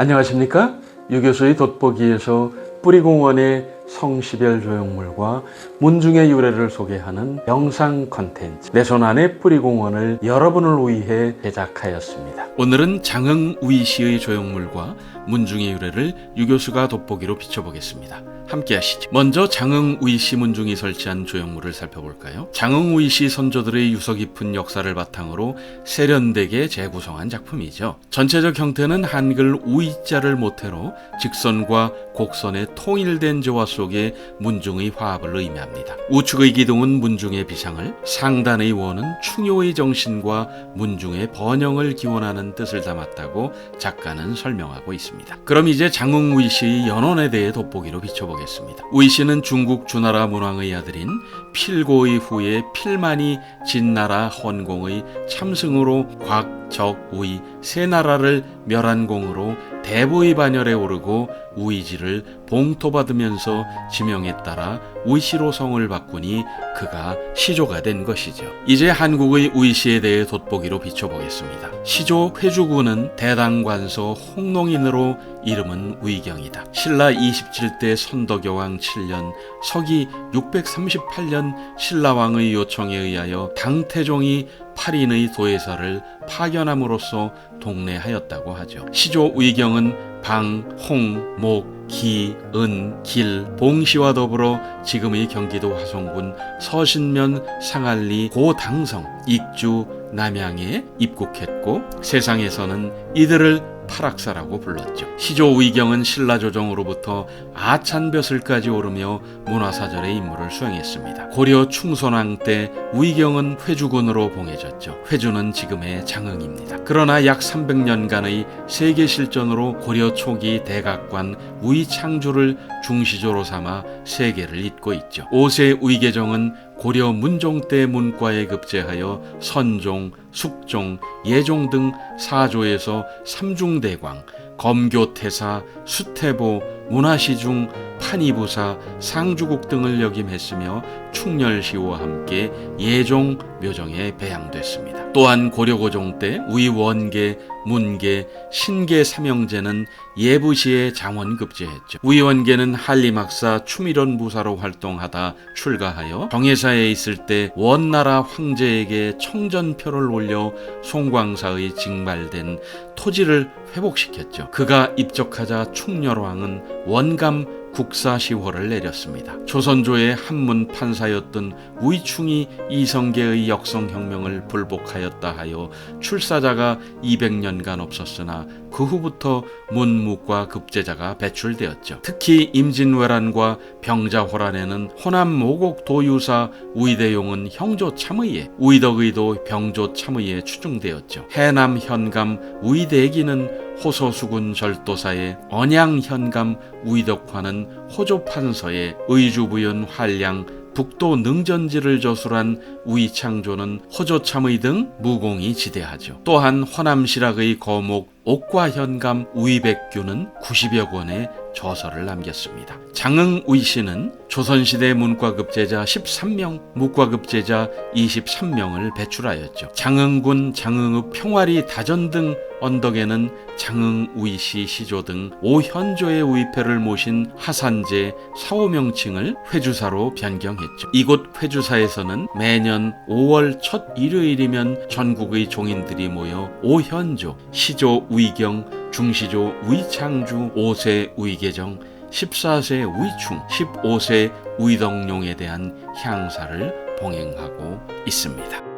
안녕하십니까? 유교수의 돋보기에서 뿌리공원의 성시별 조형물과 문중의 유래를 소개하는 영상 컨텐츠 내 손 안의 뿌리공원을 여러분을 위해 제작하였습니다. 오늘은 장흥 우이시의 조형물과 문중의 유래를 유교수가 돋보기로 비춰보겠습니다. 함께 하시죠. 먼저 장흥 우이시 문중이 설치한 조형물을 살펴볼까요? 장흥 우이시 선조들의 유서 깊은 역사를 바탕으로 세련되게 재구성한 작품이죠. 전체적 형태는 한글 우이자를 모태로 직선과 곡선의 통일된 조화 속에 문중의 화합을 의미합니다. 우측의 기둥은 문중의 비상을, 상단의 원은 충효의 정신과 문중의 번영을 기원하는 뜻을 담았다고 작가는 설명하고 있습니다. 그럼 이제 장흥 우이시의 연원에 대해 돋보기로 비춰보겠습니다. 우이시는 중국 주나라 문왕의 아들인 필고의 후에 필만이 진나라 헌공의 참승으로 곽, 적, 우이 세 나라를 멸한 공으로 대부의 반열에 오르고 우이지를 봉토받으면서 지명에 따라 우이시로 성을 바꾸니 그가 시조가 된 것이죠. 이제 한국의 우이시에 대해 돋보기로 비춰보겠습니다. 시조 회주군은 대당관서 홍농인으로 이름은 우이경이다. 신라 27대 선덕여왕 7년 서기 638년 신라왕의 요청에 의하여 당태종이 8인의 도예사를 파견함으로써 동래하였다고 하죠. 시조 의경은 방, 홍, 목, 기, 은, 길, 봉시와 더불어 지금의 경기도 화성군 서신면 상할리 고당성, 익주, 남양에 입국했고 세상에서는 이들을 파락사라고 불렀죠. 시조 의경은 신라 조정으로부터 아찬벼슬까지 오르며 문화사절의 임무를 수행했습니다. 고려 충선왕 때 의경은 회주군으로 봉해졌죠. 회주는 지금의 장흥입니다. 그러나 약 300년간의 세계 실전으로 고려 초기 대각관 우이창주를 중시조로 삼아 세계를 잇고 있죠. 5세 의계정은 고려 문종 때 문과에 급제하여 선종, 숙종, 예종 등 사조에서 삼중대광, 검교태사, 수태보, 문화시중, 판이부사, 상주국 등을 역임했으며 충렬시와 함께 예종 묘정에 배양됐습니다. 또한 고려고종 때 우이원계, 문계, 신계 삼형제는 예부시에 장원급제했죠. 우이원계는 한리막사 추미론 부사로 활동하다 출가하여 정예사에 있을 때 원나라 황제에게 청전표를 올려 송광사의 징발된 토지를 회복시켰죠. 그가 입적하자 충렬왕은 원감 국사시호를 내렸습니다. 조선조의 한문 판사였던 우이충이 이성계의 역성혁명을 불복하였다 하여 출사자가 200년간 없었으나 그 후부터 문무과 급제자가 배출되었죠. 특히 임진왜란과 병자호란에는 호남 모곡 도유사 우이대용은 형조 참의에 우이덕의도 병조 참의에 추중되었죠. 해남 현감 우이대기는 호소수군 절도사의 언양 현감 우이덕화는 호조 판서의 의주부연 활량 북도 능전지를 저술한 우이창조는 호조참의 등 무공이 지대하죠. 또한 호남시락의 거목 옥과 현감 우이백규는 90여 권의 저서를 남겼습니다. 장흥 우이씨는 조선시대 문과급제자 13명, 무과급제자 23명을 배출하였죠. 장흥군 장흥읍 평화리 다전 등 언덕에는 장흥 우이시 시조 등 오현조의 우이패를 모신 하산제 사오명칭을 회주사로 변경했죠. 이곳 회주사에서는 매년 5월 첫 일요일이면 전국의 종인들이 모여 오현조, 시조 우이경, 중시조 우이창주, 5세 우이계정, 14세 우이충, 15세 우이덕룡에 대한 향사를 봉행하고 있습니다.